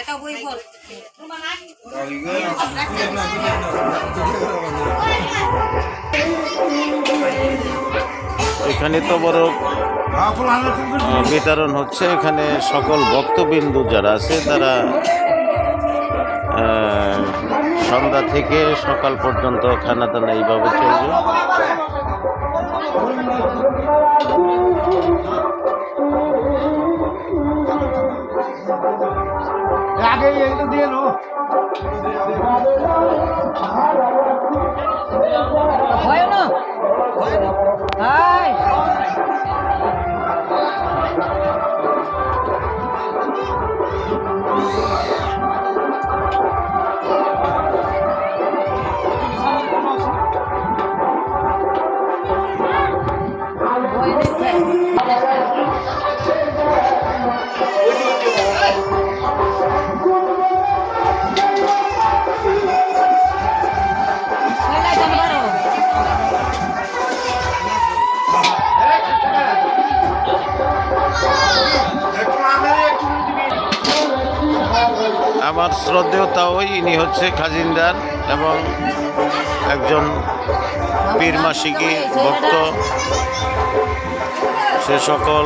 এটা বই বল। এখানে তো বড় বিতরণ হচ্ছে। এখানে সকল ভক্তবিন্দু যারা আছে, তারা সন্ধ্যা থেকে সকাল পর্যন্ত খানা দানা এইভাবে চলবে। আগে এইটা দিয়ে নো হয় না হাই আমার শ্রদ্ধেয় তাওই ইনি হচ্ছে খাজিনদার এবং একজন পীর মাসিকি ভক্ত। সে সকল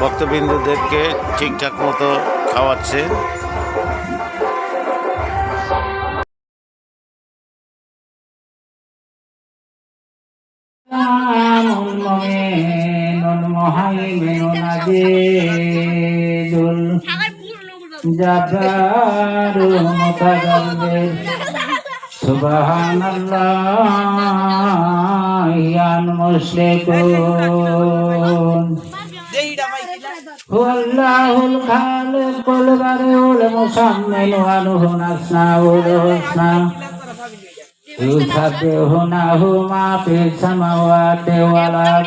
ভক্তবিন্দুদেরকে ঠিকঠাক মতো খাওয়াচ্ছে। جبار متجبر سبحان الله يا المشركون هو الله الخالق البرئ المصمم وله الاسماء الحسنى يسبحونه ما في السماوات والارض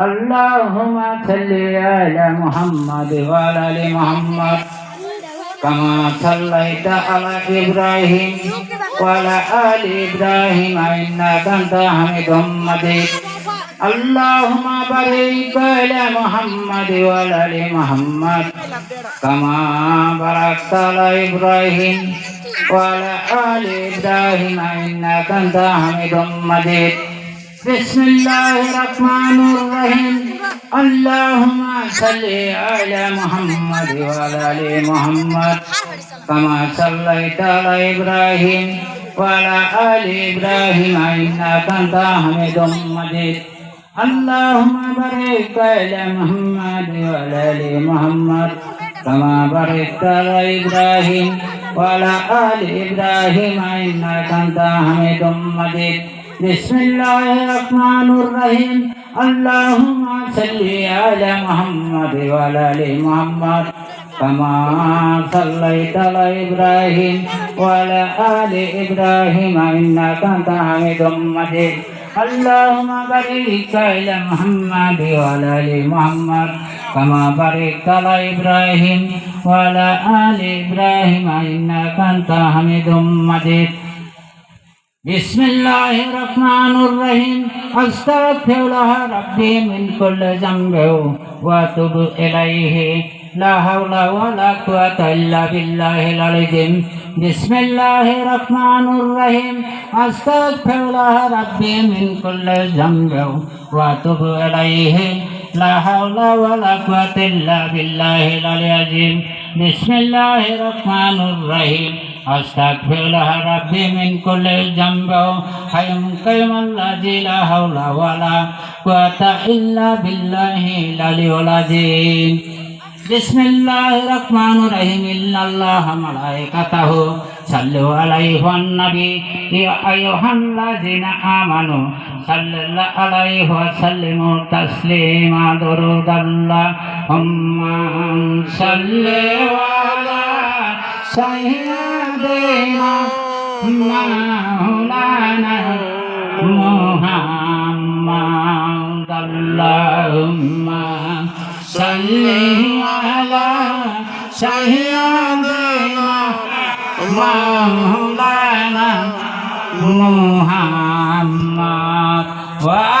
اللهم صل على محمد وعلى ال محمد كما صليت على ابراهيم وعلى ال ابراهيم انك انت حميد مجيد اللهم بارك على محمد وعلى ال محمد كما باركت على ابراهيم وعلى ال ابراهيم انك انت حميد مجيد بسم الله الرحمن الرحيم اللهم صل على محمد وعلى ال محمد كما صليت على ابراهيم وعلى ال ابراهيم انك انت حميد مجيد اللهم بارك على محمد وعلى ال محمد كما باركت على ابراهيم وعلى ال ابراهيم انك انت حميد مجيد بسم الله الرحمن الرحيم اللهم صل على محمد وعلى ال محمد كما صليت على ابراهيم وعلى ال ابراهيم انك انت حميد مجيد اللهم بارك على محمد وعلى ال محمد كما باركت على ابراهيم وعلى ال ابراهيم انك انت حميد مجيد بسم الله الرحمن الرحيم أستغفر لها ربي من كل ذنب وأتوب إليه لا حول ولا قوة إلا بالله العظيم بسم الله الرحمن الرحيم أستغفر لها ربي من كل ذنب وأتوب إليه لا حول ولا قوة إلا بالله العظيم بسم الله الرحمن الرحيم আস্তাগফিরুল্লাহ রাব্বি মিন কুল্লি জামবি হাইয়ুম কাইয়ুমান লাযী লা হাওলা ওয়ালা কুওয়াতা ইল্লা বিল্লাহিল আলিয়্যিল আযীম বিসমিল্লাহির রহমানির রহিম ইন্নাল্লাহ মালায়েকাতাহু। সাল্লু আলাইহি ওয়ান নবী ইয়া আইয়ুহাল্লাযিনা আমানু। সাল্লাল্লাহু আলাইহি ওয়া সাল্লিমু তাসলিমা দুরুদাল্লাহ। হুম্মা সাল্লু আলা সহিয়া দেনা মাওলানা মুহাম্মদ আল্লাহুম্মা সাল্লি আলা সহিয়া দেনা মাওলানা মুহাম্মদ ওয়া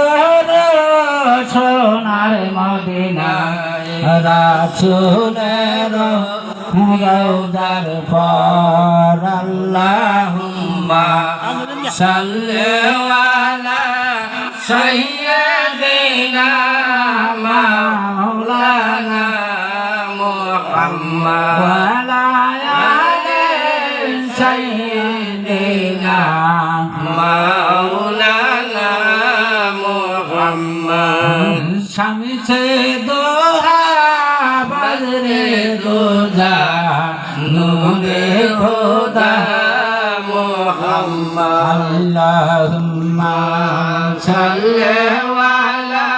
রাসুলের রৌদার পর আল্লাহুম্মা সাল্লাল্লাহু সাইয়্যিদিনা মাওলানা মুহাম্মদ ওয়া আলা আলি সাইয়্যিদিনা মাওলানা মুহাম্মদ। স্বামী মুহাম্মদ আল্লাহুম্মা সাল্লি আলা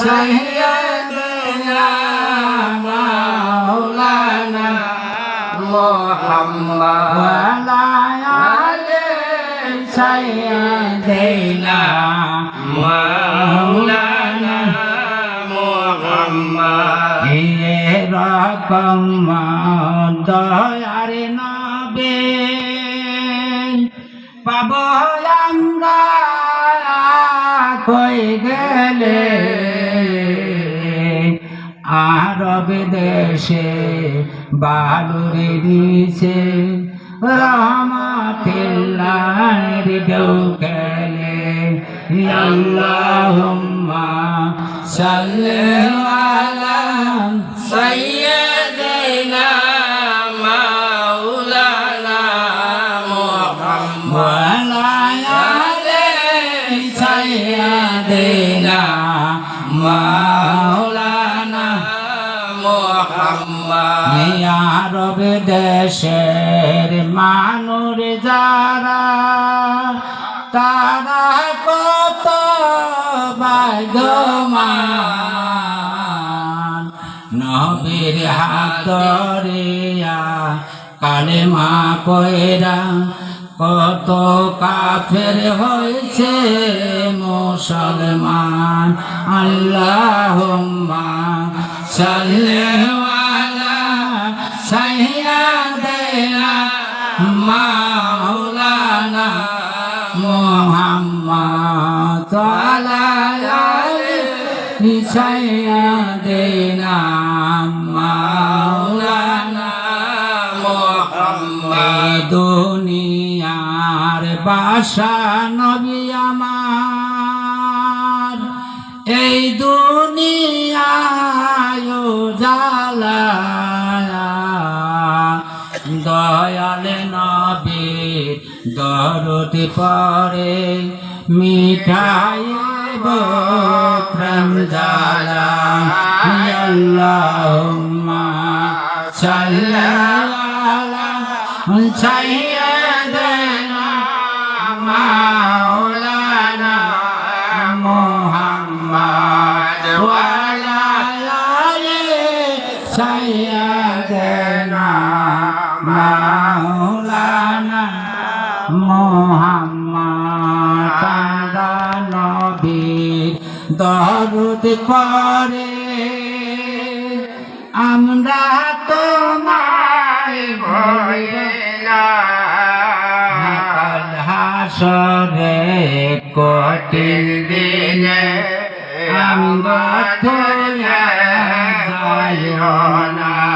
সাইয়্যিদিনা মাওলানা মুহাম্মদ ওয়া আলা আলি সাইয়্যিদিনা মাওলানা মুহাম্মদ গেলে আরব দেশে বালুরে দিছে রহমতিল্লাহর ঢেউ খেলে আল্লাহুম্মা সাল্লি আলা আরব দেশের মানুষ যারা, তারা কত ভাগ্যমান নবীর হাতরিয়া কালেমা কইরা কত কাফের হয়েছে মুসলমান। আল্লাহুম্মা সাল্লি আলা আলি সাইয়্যিদিনা মাওলানা মুহাম্মদ দুনিয়ার বাসা নবী আমার এই দুনিয়ায় জালা দয়াল নবীর দরদি পরে মিঠাই প্রেম জালা। আল্লাহুম্মা সাল্লাল্লাহু সাইয়্যিদিনা মাওলানা মুহাম্মদ ওয়া আলা আলি সাইয়্যিদিনা মাওলানা মুহাম্মদ দরুদ করে। আমরা তোমায় ভয়লাম হাসরে কঠিন দিনে আমরা তোলা যায় না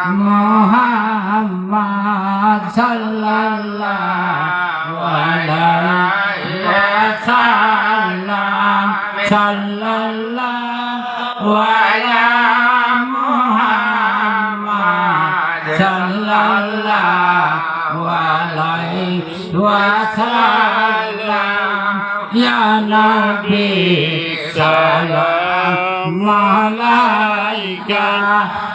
মোহাম্মদ সাল্লাল্লাহু আলাইহি ওয়াসাল্লাম সাল্লাল্লাহু আলা মোহাম্মদ সাল্লাল্লাহু আলাইহি ওয়াসাল্লাম ইয়া নবী সালাম আলাইকা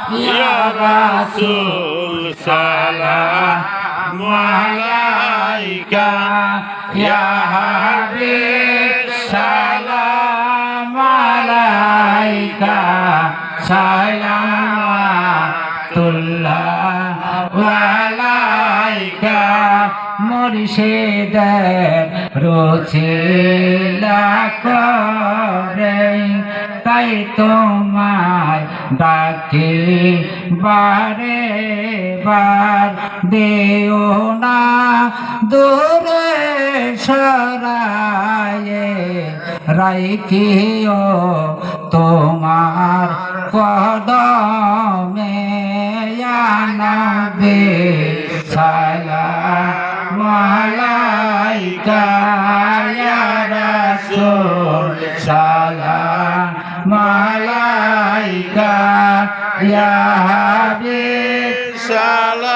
Ya Rasul Salam Alaika Ya Habib Salam Alaika Salamatullah Alaika মুর্শিদের রুচিলা করে তাই তোমার ডাকি, বারে বার দেও না, দূরে সরায়ে রাইকিও তোমার কদমে নবে সালাম আলাইকা ইয়া রাসূল, সালাম ইয়া হাবিব সালাম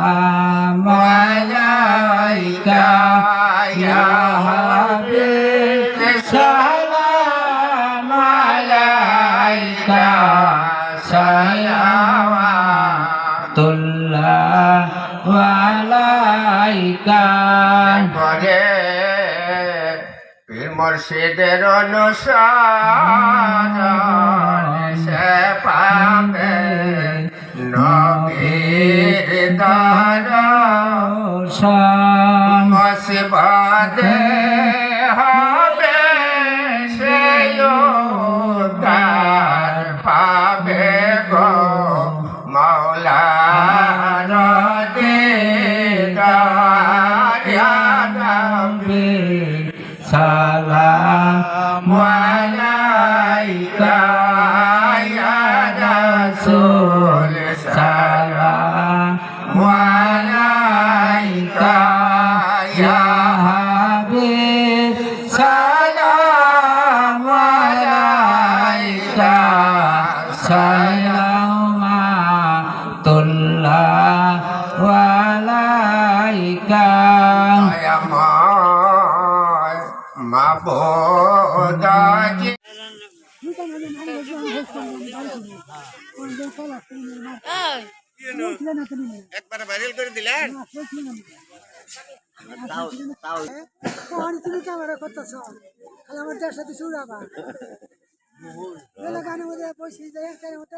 মুর্শিদের অনুসরণ সে পাবে নবীর দর্শন মুসিবতে হবে সে উদ্ধার পাবে গো মাওলার দিদার। শুরু আবার গানের মধ্যে পয়সা দেয় তাই মতো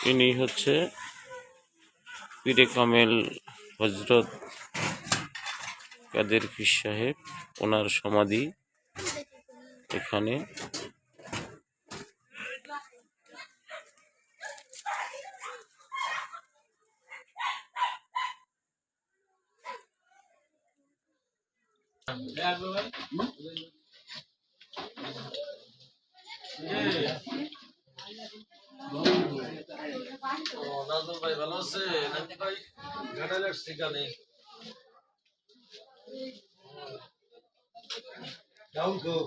ইনি হচ্ছে পীরে কামেল হজরত কাদের পীর সাহেব ওনার সমাধি এখানে। ভাই ভালো আছে ভাই ঘাটাল আসছি কানে যাও গো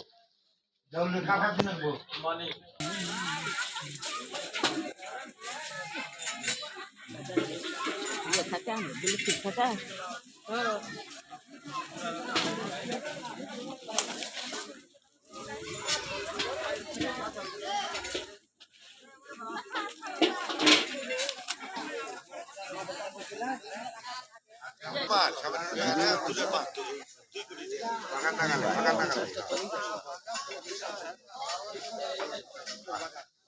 যাও না দিন গো মানে Makan tangan, makan tangan.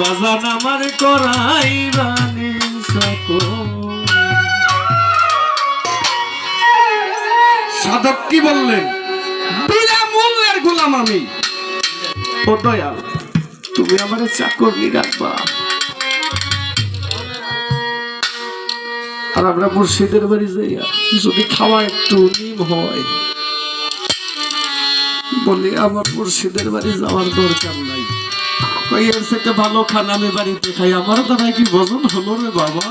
বাজান আমার করাই রানী সাধক কি বললেন? বিনামূল্যের গোলাম আমি। ও দয়াল তুমি আমার চাকর নি রাখবা আর আমরা মুর্শিদের বাড়ি যাইয়া যদি খাওয়া একটু নিম হয়, বলি আমার মুর্শিদের বাড়ি যাওয়ার দরকার নাই। এর থেকে ভালো খানা আমি বাড়িতে খাই আমার তো নাকি বজন হলো রে বাবা।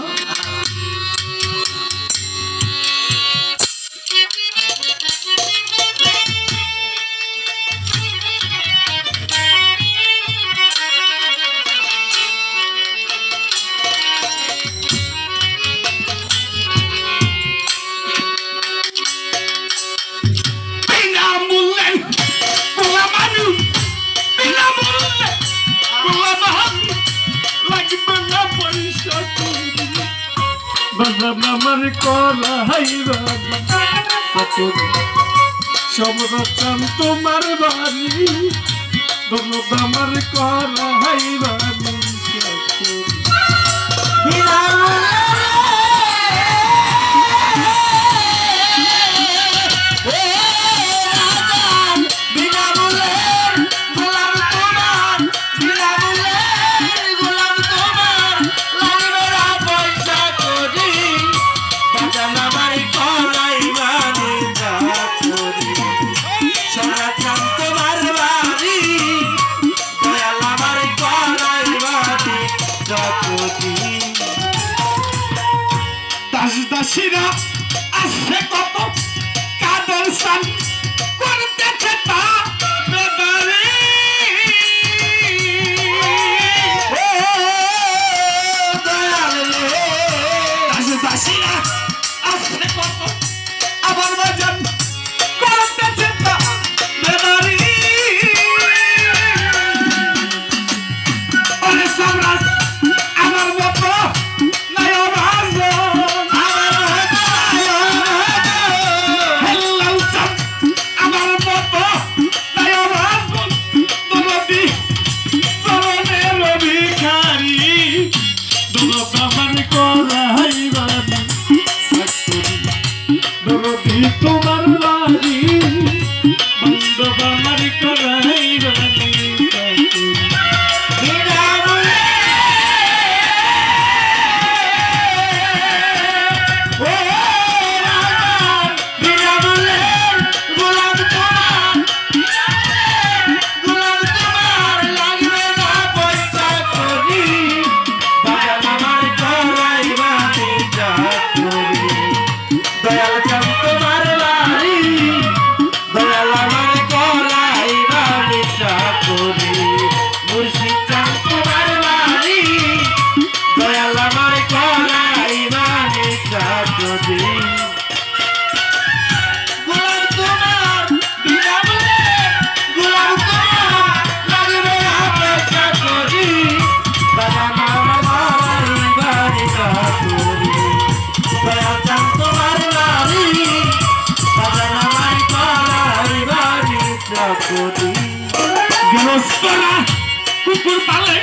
কুকুর পালে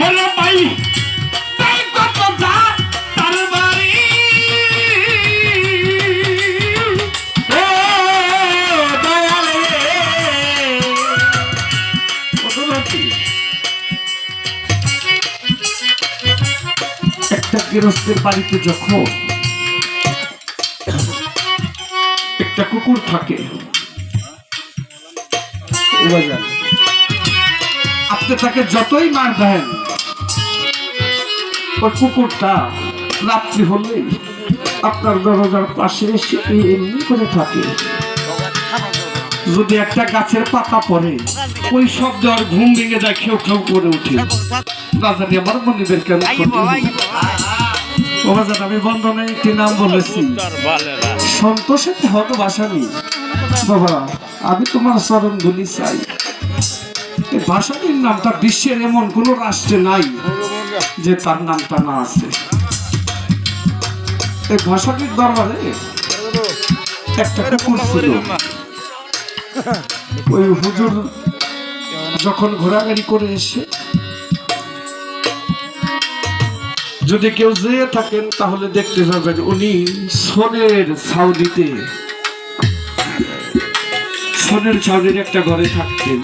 হলো ভাই একটা গৃহস্থের বাড়িতে যখন একটা কুকুর থাকে। আপনি তাকে যতই মার দেন ওই কুকুরটা রাত্রি হলে আপনার দরজার পাশে এসে এমনি করে থাকে। যদি একটা গাছের পাতা পড়ে ওই শব্দে আর ঘুম ভেঙে যায় খেউ খেউ করে উঠে না জানি আমার মনিবের কেন ও বাজান, আমি বন্ধনে একটি নাম বলেছি। সন্তোষের হতো ভাসানি বাবা আমি তোমার চরণ ধুলি চাই। ভাসানির নামটা বিশ্বের এমন কোন রাষ্ট্রে নাই যে তার নামটা না আছে। এই ভাসানির দরবারে একটা কুকুর ছিল। ওই হুজুর যখন ঘোরাঘুরি করে এসে যদি কেউ যেয়ে থাকেন, তাহলে দেখতে পাবেন উনি সোনের ছাউনিতে, সোনের ছাউনির একটা ঘরে থাকতেন।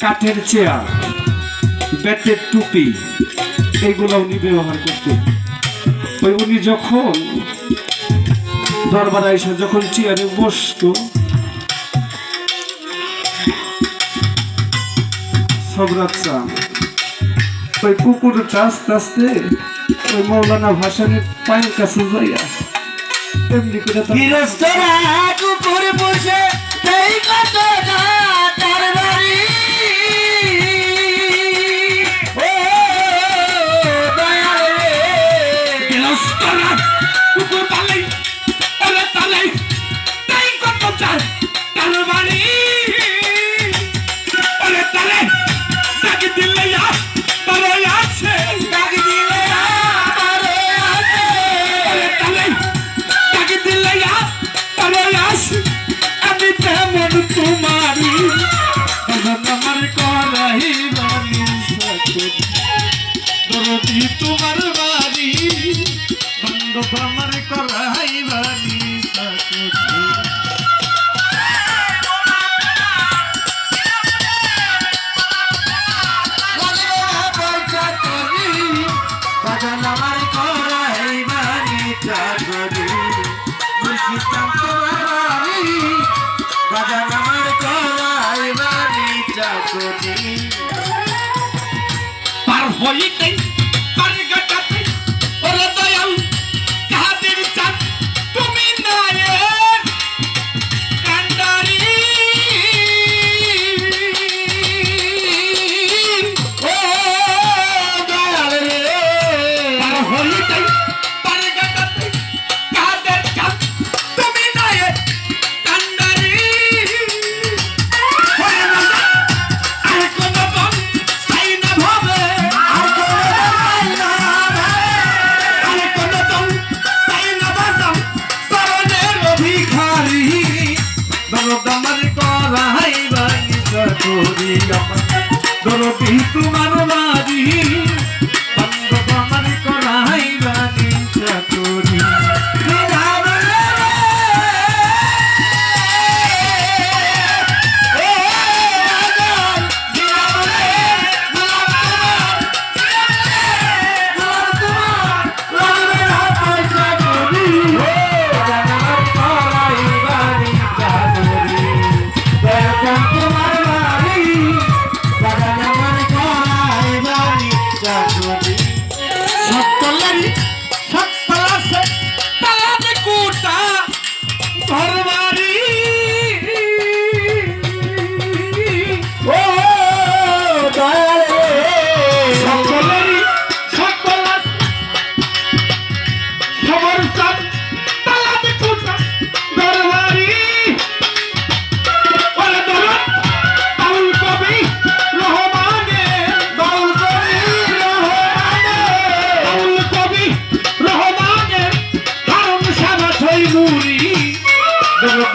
কাঠের চেয়ার ব্যাটের টুপি এগুলো উনি ব্যবহার করতেন। ওই উনি যখন দরবার এসে যখন চেয়ারে বসতো ওই কুকুরটা আস্তে আস্তে ওই মৌলানা ভাসানের পায়ের কাছে যাইয়া এমনি করে বসে তার বাড়ি তালে ডাকি দিলে তারে আছে ডাক দিলে আমারে আসে। ওরে তালে ডাকি দিলে তারে আছে আমি তেমন তোমারি আমার করাই বাড়ি দরদি তোমার বাড়ি বান্ধব আমার করাই পার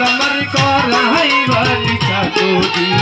আমার করাই বাড়ি চাকরি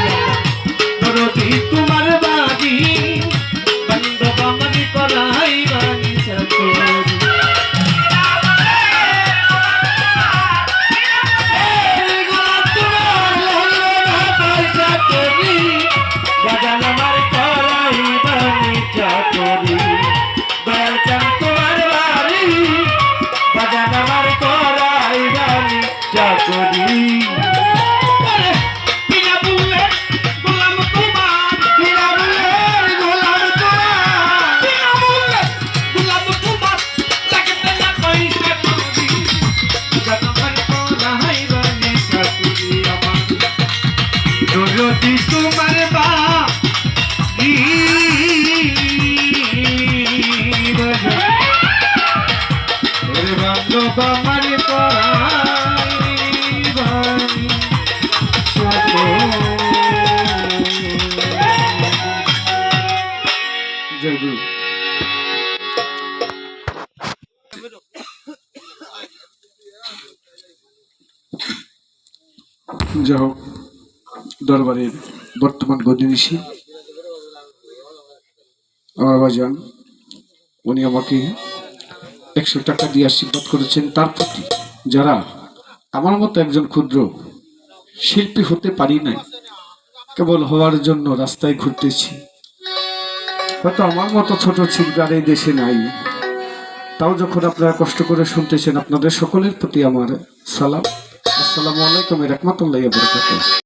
যাই হোক দরবারের বর্তমান গদিনীশী আমার বাজান। উনি আমাকে একশো টাকা দিয়ে আশীর্বাদ করেছেন। তার প্রতি যারা আমার মতো একজন ক্ষুদ্র শিল্পী হতে পারি নাই, কেবল হওয়ার জন্য রাস্তায় ঘুরতেছি। হয়তো আমার মতো ছোট শিল্পী এই দেশে নাই। তাও যখন আপনারা কষ্ট করে শুনতেছেন, আপনাদের সকলের প্রতি আমার সালাম। আসসালামু আলাইকুম রহমতুল্লাহ বরকাত